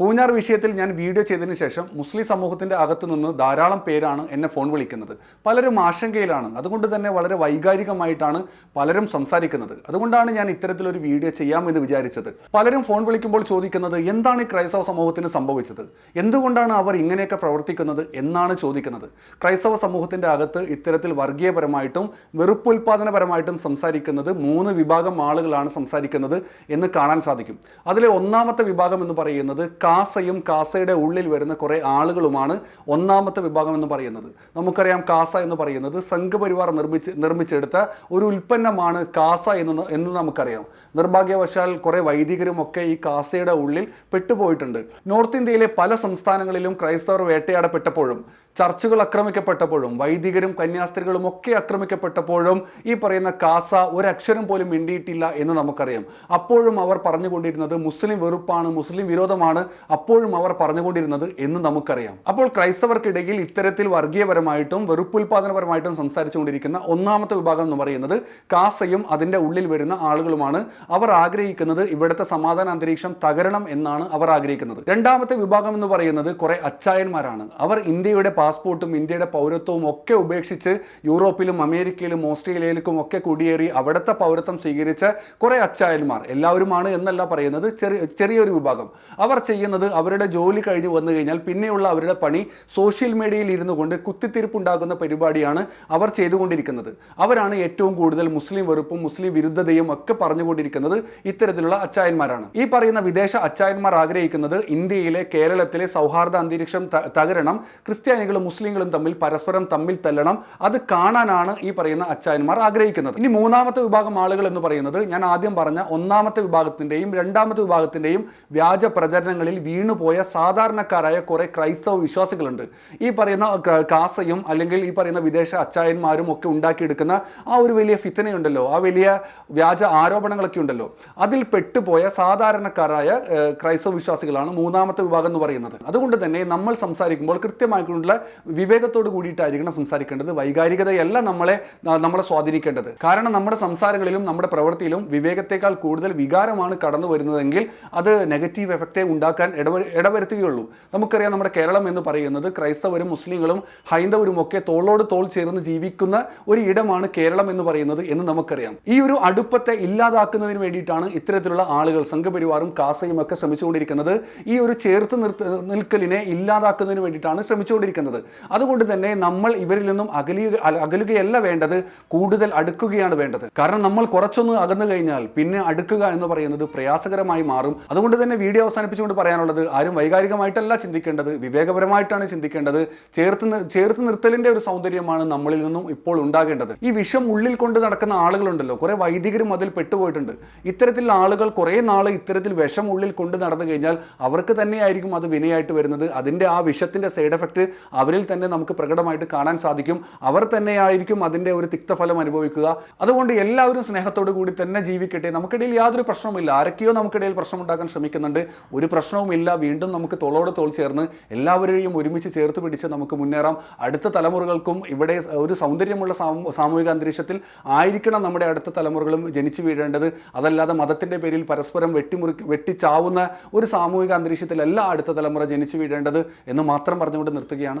പൂഞ്ഞാർ വിഷയത്തിൽ ഞാൻ വീഡിയോ ചെയ്തതിന് ശേഷം മുസ്ലിം സമൂഹത്തിന്റെ അകത്തു നിന്ന് ധാരാളം പേരാണ് എന്നെ ഫോൺ വിളിക്കുന്നത്. പലരും ആശങ്കയിലാണ്. അതുകൊണ്ട് തന്നെ വളരെ വൈകാരികമായിട്ടാണ് പലരും സംസാരിക്കുന്നത്. അതുകൊണ്ടാണ് ഞാൻ ഇത്തരത്തിലൊരു വീഡിയോ ചെയ്യാമെന്ന് വിചാരിച്ചത്. പലരും ഫോൺ വിളിക്കുമ്പോൾ ചോദിക്കുന്നത് എന്താണ് ഈ ക്രൈസ്തവ സമൂഹത്തിന് സംഭവിച്ചത്? എന്തുകൊണ്ടാണ് അവർ ഇങ്ങനെയൊക്കെ പ്രവർത്തിക്കുന്നത്? എന്നാണ് ചോദിക്കുന്നത്. ക്രൈസ്തവ സമൂഹത്തിന്റെ അകത്ത് ഇത്തരത്തിൽ വർഗീയപരമായിട്ടും വെറുപ്പുൽപാദനപരമായിട്ടും സംസാരിക്കുന്നത് മൂന്ന് വിഭാഗം ആളുകളാണ് സംസാരിക്കുന്നത് എന്ന് കാണാൻ സാധിക്കും. അതിലെ ഒന്നാമത്തെ വിഭാഗം എന്ന് പറയുന്നത് കാസയും കാസയുടെ ഉള്ളിൽ വരുന്ന കുറേ ആളുകളുമാണ് ഒന്നാമത്തെ വിഭാഗം എന്ന് പറയുന്നത്. നമുക്കറിയാം കാസ എന്ന് പറയുന്നത് സംഘപരിവാർ നിർമ്മിച്ച് നിർമ്മിച്ചെടുത്ത ഒരു ഉൽപ്പന്നമാണ് കാസ എന്ന് എന്ന് നമുക്കറിയാം. നിർഭാഗ്യവശാൽ കുറേ വൈദികരും ഒക്കെ ഈ കാസയുടെ ഉള്ളിൽ പെട്ടുപോയിട്ടുണ്ട്. നോർത്ത് ഇന്ത്യയിലെ പല സംസ്ഥാനങ്ങളിലും ക്രൈസ്തവർ വേട്ടയാടപ്പെട്ടപ്പോഴും ചർച്ചുകൾ ആക്രമിക്കപ്പെട്ടപ്പോഴും വൈദികരും കന്യാസ്ത്രീകളും ഒക്കെ ആക്രമിക്കപ്പെട്ടപ്പോഴും ഈ പറയുന്ന കാസ ഒരക്ഷരം പോലും മിണ്ടിയിട്ടില്ല എന്ന് നമുക്കറിയാം. അപ്പോഴും അവർ പറഞ്ഞുകൊണ്ടിരുന്നത് മുസ്ലിം വെറുപ്പാണ് മുസ്ലിം വിരോധമാണ് അപ്പോഴും അവർ പറഞ്ഞുകൊണ്ടിരുന്നത് എന്ന് നമുക്കറിയാം. അപ്പോൾ ക്രൈസ്തവർക്കിടയിൽ ഇത്തരത്തിൽ വർഗീയപരമായിട്ടും വെറുപ്പുൽപാദനപരമായിട്ടും സംസാരിച്ചുകൊണ്ടിരിക്കുന്ന ഒന്നാമത്തെ വിഭാഗം എന്ന് പറയുന്നത് കാസയും അതിന്റെ ഉള്ളിൽ വരുന്ന ആളുകളുമാണ്. അവർ ആഗ്രഹിക്കുന്നത് ഇവിടുത്തെ സമാധാന അന്തരീക്ഷം തകരണം എന്നാണ് അവർ ആഗ്രഹിക്കുന്നത്. രണ്ടാമത്തെ വിഭാഗം എന്ന് പറയുന്നത് കുറെ അച്ചായന്മാരാണ്. അവർ ഇന്ത്യയുടെ പാസ്പോർട്ടും ഇന്ത്യയുടെ പൗരത്വവും ഒക്കെ ഉപേക്ഷിച്ച് യൂറോപ്പിലും അമേരിക്കയിലും ഓസ്ട്രേലിയയിലേക്കും ഒക്കെ കുടിയേറി അവിടുത്തെ പൗരത്വം സ്വീകരിച്ച കുറേ അച്ചായന്മാർ എല്ലാവരുമാണ് എന്നല്ല പറയുന്നത് ചെറിയ ചെറിയൊരു വിഭാഗം. അവർ ചെയ്യുന്നത് അവരുടെ ജോലി കഴിഞ്ഞ് വന്നു കഴിഞ്ഞാൽ പിന്നെയുള്ള അവരുടെ പണി സോഷ്യൽ മീഡിയയിൽ ഇരുന്നു കൊണ്ട് കുത്തിത്തിരിപ്പുണ്ടാക്കുന്ന പരിപാടിയാണ് അവർ ചെയ്തുകൊണ്ടിരിക്കുന്നത്. അവരാണ് ഏറ്റവും കൂടുതൽ മുസ്ലിം വെറുപ്പും മുസ്ലിം വിരുദ്ധതയും ഒക്കെ പറഞ്ഞുകൊണ്ടിരിക്കുന്നത് ഇത്തരത്തിലുള്ള അച്ചായന്മാരാണ്. ഈ പറയുന്ന വിദേശ അച്ചായന്മാർ ആഗ്രഹിക്കുന്നത് ഇന്ത്യയിലെ കേരളത്തിലെ സൗഹാർദ്ദ അന്തരീക്ഷം തകരണം തകരണം ക്രിസ്ത്യാനികളും മുസ്ലിങ്ങളും തമ്മിൽ പരസ്പരം തമ്മിൽ തല്ലണം. അത് കാണാനാണ് ഈ പറയുന്ന അച്ചായന്മാർ ആഗ്രഹിക്കുന്നത്. ഇനി മൂന്നാമത്തെ വിഭാഗം ആളുകൾ എന്ന് പറയുന്നത് ഞാൻ ആദ്യം പറഞ്ഞ ഒന്നാമത്തെ വിഭാഗത്തിന്റെയും രണ്ടാമത്തെ വിഭാഗത്തിന്റെയും വ്യാജ പ്രചരണങ്ങളിൽ വീണുപോയ സാധാരണക്കാരായ കുറെ ക്രൈസ്തവ വിശ്വാസികളുണ്ട്. ഈ പറയുന്ന കാസയും അല്ലെങ്കിൽ ഈ പറയുന്ന വിദേശ അച്ചായന്മാരും ഒക്കെ ഉണ്ടാക്കിയെടുക്കുന്ന ആ ഒരു വലിയ ഫിത്തനയുണ്ടല്ലോ. ആ വലിയ വ്യാജ ആരോപണങ്ങളൊക്കെ ഉണ്ടല്ലോ. അതിൽ പെട്ടുപോയ സാധാരണക്കാരായ ക്രൈസ്തവ വിശ്വാസികളാണ് മൂന്നാമത്തെ വിഭാഗം എന്ന് പറയുന്നത്. അതുകൊണ്ട് തന്നെ നമ്മൾ സംസാരിക്കുമ്പോൾ കൃത്യമായിട്ടുള്ള വിവേകത്തോട് കൂടിയിട്ടായിരിക്കണം സംസാരിക്കേണ്ടത്. വൈകാരികതയല്ല നമ്മളെ നമ്മളെ സ്വാധീനിക്കേണ്ടത്. കാരണം നമ്മുടെ സംസാരങ്ങളിലും നമ്മുടെ പ്രവൃത്തിയിലും വിവേകത്തെക്കാൾ കൂടുതൽ വികാരമാണ് കടന്നു വരുന്നതെങ്കിൽ അത് നെഗറ്റീവ് എഫക്റ്റേ ഉണ്ടാക്കാൻ ഇടവ ഇടവരുത്തുകയുള്ളൂ. നമുക്കറിയാം നമ്മുടെ കേരളം എന്ന് പറയുന്നത് ക്രൈസ്തവരും മുസ്ലിങ്ങളും ഹൈന്ദവരും ഒക്കെ തോളോട് തോൾ ചേർന്ന് ജീവിക്കുന്ന ഒരു ഇടമാണ് കേരളം എന്ന് പറയുന്നത് എന്ന് നമുക്കറിയാം. ഈ ഒരു അടുപ്പത്തെ ഇല്ലാതാക്കുന്നതിന് വേണ്ടിയിട്ടാണ് ഇത്തരത്തിലുള്ള ആളുകൾ സംഘപരിവാറും കാസയും ഒക്കെ ശ്രമിച്ചുകൊണ്ടിരിക്കുന്നത്. ഈ ഒരു ചേർത്ത് നിർത്ത നിൽക്കലിനെ ഇല്ലാതാക്കുന്നതിന് വേണ്ടിയിട്ടാണ് ശ്രമിച്ചുകൊണ്ടിരിക്കുന്നത്. അതുകൊണ്ട് തന്നെ നമ്മൾ ഇവരിൽ നിന്നും അകലുക അകലുകയല്ല വേണ്ടത് കൂടുതൽ അടുക്കുകയാണ് വേണ്ടത്. കാരണം നമ്മൾ കുറച്ചൊന്ന് അകന്നു കഴിഞ്ഞാൽ പിന്നെ അടുക്കുക എന്ന് പറയുന്നത് പ്രയാസകരമായി മാറും. അതുകൊണ്ട് തന്നെ വീഡിയോ അവസാനിപ്പിച്ചുകൊണ്ട് പറയാനുള്ളത് ആരും വൈകാരികമായിട്ടല്ല ചിന്തിക്കേണ്ടത് വിവേകപരമായിട്ടാണ് ചിന്തിക്കേണ്ടത്. ചേർത്ത് ചേർത്ത് നിർത്തലിന്റെ ഒരു സൗന്ദര്യമാണ് നമ്മളിൽ നിന്നും ഇപ്പോൾ ഉണ്ടാകേണ്ടത്. ഈ വിഷം ഉള്ളിൽ കൊണ്ട് നടക്കുന്ന ആളുകളുണ്ടല്ലോ കുറെ വൈദികരും അതിൽ പെട്ടുപോയിട്ടുണ്ട്. ഇത്തരത്തിലുള്ള ആളുകൾ കുറേ നാൾ ഇത്തരത്തിൽ വിഷം ഉള്ളിൽ കൊണ്ട് നടന്നു കഴിഞ്ഞാൽ അവർക്ക് തന്നെയായിരിക്കും അത് വിനയായിട്ട് വരുന്നത്. അതിന്റെ ആ വിഷത്തിന്റെ സൈഡ് എഫക്റ്റ് അവരിൽ തന്നെ നമുക്ക് പ്രകടമായിട്ട് കാണാൻ സാധിക്കും. അവർ തന്നെയായിരിക്കും അതിന്റെ ഒരു തിക്തഫലം അനുഭവിക്കുക. അതുകൊണ്ട് എല്ലാവരും സ്നേഹത്തോടു കൂടി തന്നെ ജീവിക്കട്ടെ. നമുക്കിടയിൽ യാതൊരു പ്രശ്നവുമില്ല. ആരൊക്കെയോ നമുക്കിടയിൽ പ്രശ്നമുണ്ടാക്കാൻ ശ്രമിക്കുന്നുണ്ട്. ഒരു പ്രശ്നവുമില്ല. വീണ്ടും നമുക്ക് തോളോട് തോൾ ചേർന്ന് എല്ലാവരെയും ഒരുമിച്ച് ചേർത്ത് പിടിച്ച് നമുക്ക് മുന്നേറാം. അടുത്ത തലമുറകൾക്കും ഇവിടെ ഒരു സൗന്ദര്യമുള്ള സാമൂഹിക അന്തരീക്ഷത്തിൽ ആയിരിക്കണം നമ്മുടെ അടുത്ത തലമുറകളും ജനിച്ചു വീഴേണ്ടത്. അതല്ലാതെ മതത്തിന്റെ പേരിൽ പരസ്പരം വെട്ടിമുറി വെട്ടിച്ചാവുന്ന ഒരു സാമൂഹിക അന്തരീക്ഷത്തിലല്ല അടുത്ത തലമുറ ജനിച്ചു വീഴേണ്ടത് എന്ന് മാത്രം പറഞ്ഞുകൊണ്ട് നിർത്തുകയാണ്